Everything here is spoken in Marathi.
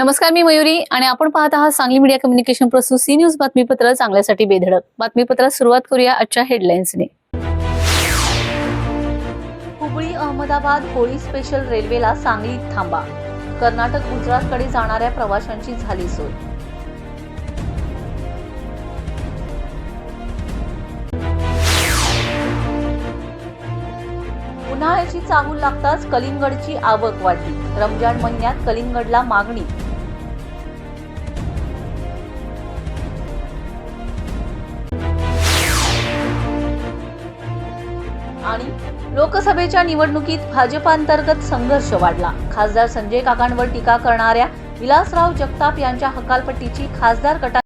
नमस्कार मी मयुरी आणि आपण पाहत आहात सांगली मीडिया कम्युनिकेशन प्रस्तुत सी न्यूज बातमीपत्र चांगल्यासाठी बेधडक. बातमीपत्रात सुरुवात करूया आजच्या हेडलाईन्सने. हुबळी अहमदाबाद होळी स्पेशल रेल्वेला सांगलीत थांबा. कर्नाटक गुजरातकडे जाणाऱ्या प्रवाशांची झाली सोय. उन्हाळ्याची चाहूल लागताच कलिंगडची आवक वाढली. रमजान महिन्यात कलिंगडला मागणी आणि लोकसभेच्या निवडणुकीत भाजपांतर्गत संघर्ष वाढला. खासदार संजय काकांवर टीका करणाऱ्या विलासराव जगताप यांच्या हकालपट्टीची खासदार गटात